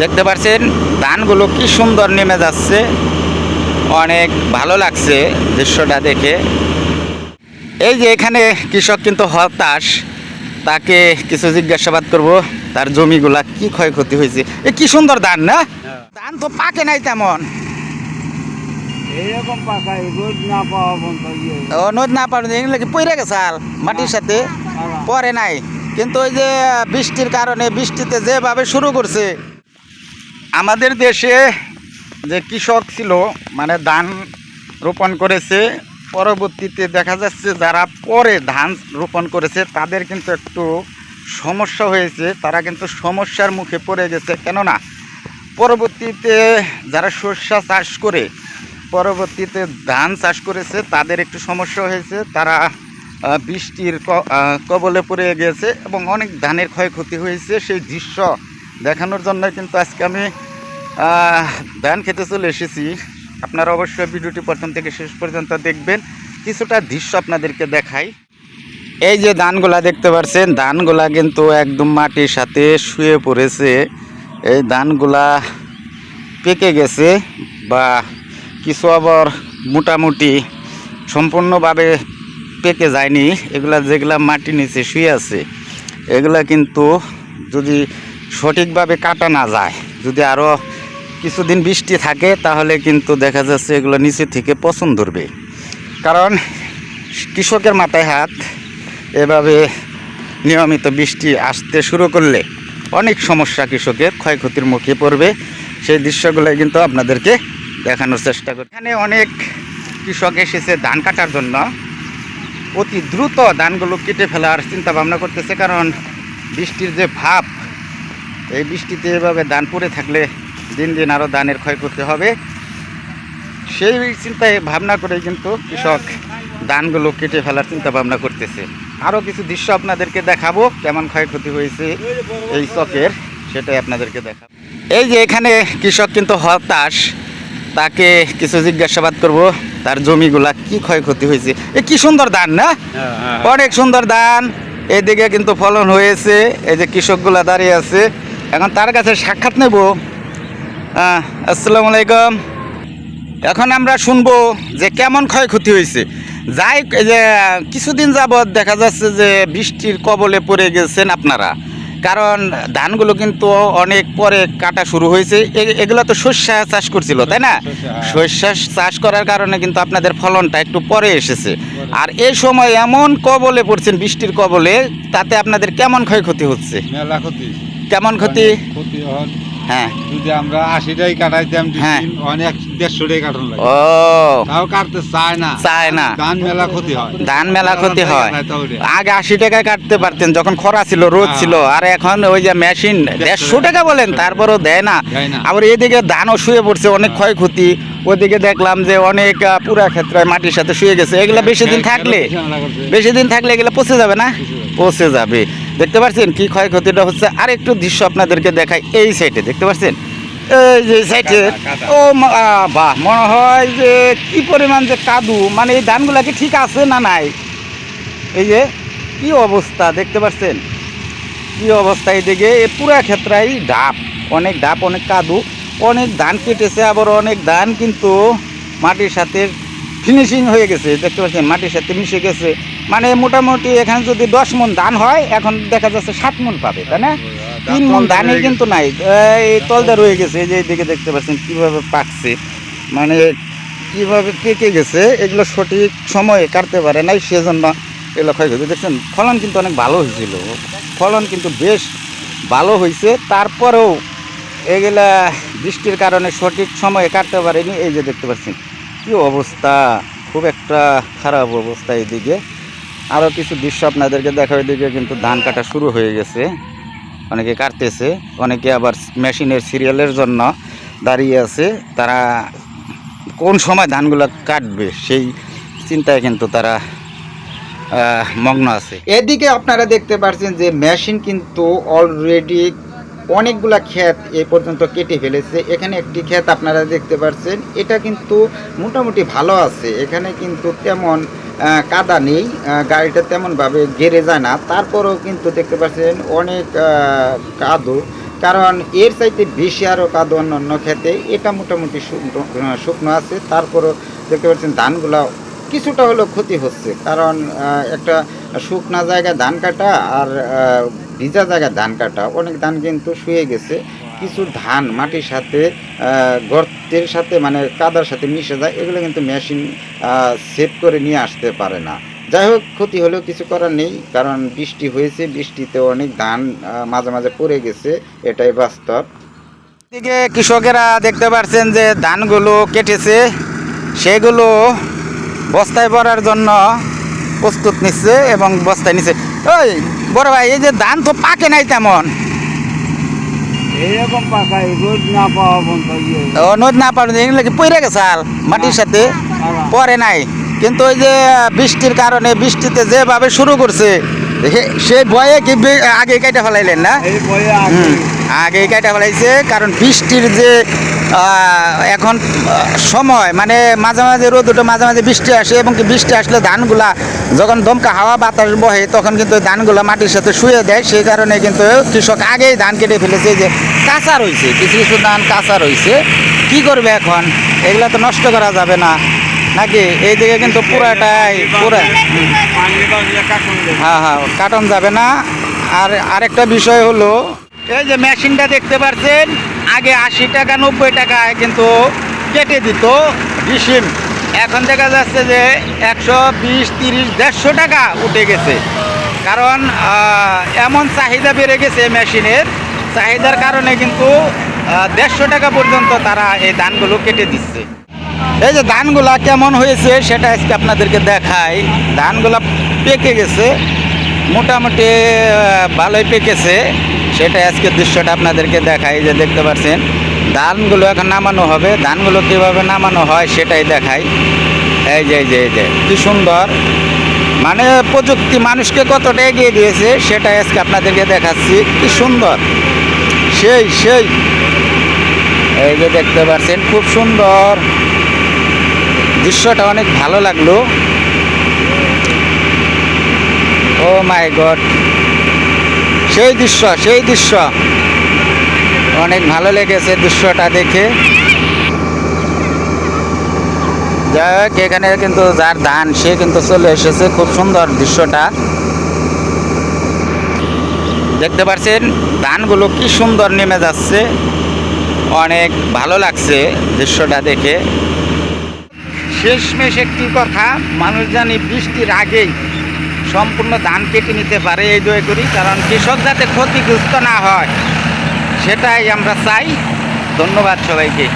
দেখতে পাচ্ছেন ধানগুলো কি সুন্দর নেমে যাচ্ছে। অনেক ভালো লাগছে দৃশ্যটা দেখে। এই যে এখানে কৃষক কিন্তু হতাশ তাকে কিছু জিজ্ঞাসাবাদ করব তার জমিগুলা কি ক্ষয়ক্ষতি হয়েছে। এ কি সুন্দর ধান না? ধান তো পাকে নাই তেমন। এইরকম পাকায় রোদ না পাওয়া পর্যন্ত ইয়ে ও নদ না পারে এগুলো কি পইরে গেছে আর মাটির সাথে? পরে নাই। কিন্তু ওই যে বৃষ্টির কারণে বৃষ্টিতে যেভাবে শুরু করছে আমাদের দেশে যে কৃষক ছিল মানে ধান রোপণ করেছে, পরবর্তীতে দেখা যাচ্ছে যারা পরে ধান রোপণ করেছে, তাদের কিন্তু একটু সমস্যা হয়েছে। তারা কিন্তু সমস্যার মুখে পড়ে গেছে। কেননা, পরবর্তীতে যারা সর্ষা চাষ করে, পরবর্তীতে ধান চাষ করেছে, তাদের একটু সমস্যা হয়েছে। তারা বৃষ্টির কবলে পড়ে গেছে এবং অনেক ধানের ক্ষয়ক্ষতি হয়েছে। সেই দৃশ্য দেখানোর জন্য কিন্তু আজকে আমি ধান খেতে চলে এসেছি। আপনারা অবশ্যই ভিডিওটি প্রথম থেকে শেষ পর্যন্ত দেখবেন। কিছুটা দৃশ্য আপনাদেরকে দেখাই। এই যে ধানগুলা দেখতে পাচ্ছেন ধানগুলা কিন্তু একদম মাটির সাথে শুয়ে পড়েছে। এই ধানগুলা পেকে গেছে বা কিছু আবার মোটামুটি সম্পূর্ণভাবে পেকে যায়নি। এগুলা যেগুলা মাটির নিচে শুয়ে আছে, এগুলা কিন্তু যদি সঠিকভাবে কাটা না যায়। যদি আরও কিছুদিন বৃষ্টি থাকে, তাহলে কিন্তু দেখা যাচ্ছে এগুলো নিচে থেকে পছন্দ ধরবে। কারণ কৃষকের মাথায় হাত, এভাবে নিয়মিত বৃষ্টি আসতে শুরু করলে অনেক সমস্যা কৃষকের ক্ষয়ক্ষতির মুখে পড়বে। সেই দৃশ্যগুলো কিন্তু আপনাদেরকে দেখানোর চেষ্টা করি। এখানে অনেক কৃষক এসেছে ধান কাটার জন্য। অতি দ্রুত ধানগুলো কেটে ফেলার চিন্তা ভাবনা করতেছে, কারণ বৃষ্টির যে ভাব এই বৃষ্টিতে এভাবে ধান পড়ে থাকলে দিন দিন আরও ধানের ক্ষয়ক্ষতি হবে। সেই চিন্তায় ভাবনা করে কিন্তু কৃষক ধানগুলো কেটে ফেলার চিন্তা ভাবনা করতেছে। আরও কিছু দৃশ্য আপনাদেরকে দেখাবো কেমন ক্ষয়ক্ষতি হয়েছে এই চকের সেটাই আপনাদেরকে দেখাবো। এই যে এখানে কৃষক কিন্তু হতাশ তাকে কিছু জিজ্ঞাসাবাদ করব তার জমিগুলা কি ক্ষয়ক্ষতি হয়েছে। এ কি সুন্দর ধান না? হ্যাঁ, হ্যাঁ। অনেক সুন্দর ধান এদিকে কিন্তু ফলন হয়েছে এই যে কৃষকগুলা দাঁড়িয়ে আছে। এখন তার কাছে সাক্ষাৎ নেব। আসসালামু আলাইকুম। এখন আমরা শুনব যে কেমন ক্ষয়ক্ষতি হয়েছে। যাই যে কিছুদিন যাবৎ দেখা যাচ্ছে যে বৃষ্টির কবলে পড়ে গেছেন আপনারা। কারণ ধানগুলো কিন্তু অনেক পরে কাটা শুরু হয়েছে। এগুলো তো শস্য চাষ করছিল তাই না। শস্য চাষ করার কারণে কিন্তু আপনাদের ফলনটা একটু পরে এসেছে। আর এই সময় এমন কবলে পড়ছেন বৃষ্টির কবলে তাতে আপনাদের কেমন ক্ষয়ক্ষতি হচ্ছে? মেলা ক্ষতি কেমন ক্ষতি? ক্ষতি হন হ্যাঁ। যদি আমরা আশিটাই কাটাইতাম হ্যাঁ। দিন, অনেক দেড়শোটাই কাটন লাগে। ও। তাও কাটতে চায় না। চায় না। ধান মেলা ক্ষতি হয়। ধান মেলা ক্ষতি আগে আশি টাকায় কাটতে পারতেন যখন খরা ছিল রোদ। ছিল আর এখন ওই যে মেশিন দেড়শো টাকা। বলেন তারপরও দেয় না। আবার এদিকে ধানও শুয়ে পড়ছে অনেক ক্ষয়ক্ষতি। ওদিকে দেখলাম যে অনেক পুরা ক্ষেত্রে মাটির সাথে শুয়ে গেছে। এগুলো বেশি দিন থাকলে বেশি দিন থাকলে এগুলো পচে যাবে না? পচে যাবে। দেখতে পাচ্ছেন কি ক্ষয়ক্ষতিটা হচ্ছে? আর একটু দৃশ্য আপনাদেরকে দেখাই এই সাইডে দেখতে পাচ্ছেন এই যে সাইডে। ও বাহ মনে হয় যে কি পরিমাণ যে কাদু মানে এই ধানগুলা কি ঠিক আছে না নাই? এই যে কি অবস্থা দেখতে পাচ্ছেন কি অবস্থা এদিকে? এ পুরা ক্ষেত্রেই ডাব অনেক ডাব অনেক কাদু অনেক ধান কেটেছে আবার অনেক ধান কিন্তু মাটির সাথে ফিনিশিং হয়ে গেছে দেখতে পাচ্ছেন মাটির সাথে মিশে গেছে। মানে মোটামুটি এখানে যদি দশ মন ধান হয় এখন দেখা যাচ্ছে সাত মন পাবে তাই না? তিন মন ধানই কিন্তু নাই। এই তলদা রয়ে গেছে যে এইদিকে দেখতে পাচ্ছেন কীভাবে পাকছে। মানে কীভাবে পেকে গেছে এগুলো সঠিক সময়ে কাটতে পারে নাই সেজন্য এগুলো ক্ষয়ক্ষতি দেখছেন ফলন কিন্তু অনেক ভালো হয়েছিল। ফলন কিন্তু বেশ ভালো হয়েছে। তারপরেও এগুলা বৃষ্টির কারণে সঠিক সময়ে কাটতে পারেনি এই যে দেখতে পাচ্ছেন। কি অবস্থা? খুব একটা খারাপ অবস্থা এদিকে আরও কিছু দৃশ্য আপনাদেরকে দেখা এদিকে কিন্তু ধান কাটা শুরু হয়ে গেছে। অনেকে কাটতেছে, অনেকে আবার মেশিনের সিরিয়ালের জন্য দাঁড়িয়ে আছে। তারা কোন সময় ধানগুলো কাটবে সেই চিন্তায় কিন্তু তারা মগ্ন আছে। এদিকে আপনারা দেখতে পাচ্ছেন যে মেশিন কিন্তু অলরেডি অনেকগুলা ক্ষেত এই পর্যন্ত কেটে ফেলেছে। এখানে একটি ক্ষেত আপনারা দেখতে পাচ্ছেন এটা কিন্তু মোটামুটি ভালো আছে। এখানে কিন্তু তেমন কাদা নেই। গাড়িটা তেমনভাবে গেড়ে যায় না। তারপরেও কিন্তু দেখতে পাচ্ছেন অনেক কাদো। কারণ এর চাইতে বেশি আরও কাদো অন্য ক্ষেতে। এটা মোটামুটি শুকনো শুকনো আছে। তারপরও দেখতে পাচ্ছেন ধানগুলো কিছুটা হলেও ক্ষতি হচ্ছে। কারণ একটা শুকনা জায়গায় ধান কাটা আর ভিজা জায়গায় ধান কাটা, অনেক ধান কিন্তু শুয়ে গেছে। কিছু ধান মাটির সাথে গর্তের সাথে মানে কাদার সাথে মিশে যায়, এগুলো কিন্তু মেশিন সেভ করে নিয়ে আসতে পারে না। যাই হোক, ক্ষতি হলেও কিছু করার নেই, কারণ বৃষ্টি হয়েছে, বৃষ্টিতে অনেক ধান মাঝে মাঝে পড়ে গেছে, এটাই বাস্তব। দিকে কৃষকেরা দেখতে পাচ্ছেন যে ধানগুলো কেটেছে, সেগুলো বস্তায় পড়ার জন্য প্রস্তুত নিচ্ছে এবং বস্তায় নিচ্ছে। ওই বড় ভাই এই যে ধান তো পাকে নাই তেমন। এইরকম পাকা রোদ না পাওয়া বন্ধ ও না এগুলো কি পড়ে গেছে আর মাটির সাথে? পরে নাই। কিন্তু ওই যে বৃষ্টির কারণে বৃষ্টিতে যেভাবে শুরু করছে সে- সেই ভয়ে কি আগে কেটে ফেলাইলেন না? আগে কেটে ফেলাইছে কারণ বৃষ্টির যে এখন সময় মানে মাঝে মাঝে রোদ উঠে মাঝে মাঝে বৃষ্টি আসে এবং কি বৃষ্টি আসলে ধানগুলা যখন দমকা হাওয়া বাতাস বহে, তখন কিন্তু ধানগুলা মাটির সাথে শুয়ে দেয়। সেই কারণে কিন্তু কৃষক আগেই ধান কেটে ফেলেছে যে কাঁচা রয়েছে, কিছু কিছু ধান কাঁচা রয়েছে। কি করবে এখন? এগুলা তো নষ্ট করা যাবে না। নাকি এইদিকে কিন্তু পুরাটাই, পুরা হ্যাঁ হ্যাঁ কাটন যাবে না। আর আরেকটা বিষয় হলো, এই যে মেশিনটা দেখতে পাচ্ছেন আগে আশি টাকা নব্বই টাকায় কিন্তু কেটে দিত। ডিসিম এখন দেখা যাচ্ছে যে একশো বিশ তিরিশ দেড়শো টাকা উঠে গেছে। কারণ এমন চাহিদা বেড়ে গেছে মেশিনের। চাহিদার কারণে কিন্তু দেড়শো টাকা পর্যন্ত তারা এই ধানগুলো কেটে দিচ্ছে। এই যে ধানগুলা কেমন হয়েছে সেটা আজকে আপনাদেরকে দেখাই। ধানগুলা পেকে গেছে। মোটামুটি ভালোই পেকেছে। সেটা আজকে দৃশ্যটা আপনাদেরকে দেখাই যে দেখতে পাচ্ছেন, ধানগুলো এখন নামানো হবে। ধানগুলো কীভাবে নামানো হয় সেটাই দেখাই। এই যে যে, এই যে, কি সুন্দর। মানে প্রযুক্তি মানুষকে কতটা এগিয়ে দিয়েছে সেটাই আজকে আপনাদেরকে দেখাচ্ছি। কি সুন্দর। সেই সেই। এই যে দেখতে পাচ্ছেন, খুব সুন্দর। দৃশ্যটা অনেক ভালো লাগল। Oh my God. সেই দৃশ্য সেই দৃশ্য। অনেক ভালো লেগেছে দৃশ্যটা দেখে। যাই হোক, এখানে কিন্তু যার ধান, সে কিন্তু চলে এসেছে। খুব সুন্দর দৃশ্যটা। দেখতে পাচ্ছেন, ধানগুলো কি সুন্দর নেমে যাচ্ছে। অনেক ভালো লাগছে দৃশ্যটা দেখে। শেষমেশ একটি কথা, মানুষ জানি বৃষ্টির আগেই সম্পূর্ণ ধান কেটে নিতে পারে, এই দয়া করি, কারণ কৃষক যাতে ক্ষতিগ্রস্ত না হয়, সেটাই আমরা চাই। ধন্যবাদ সবাইকে।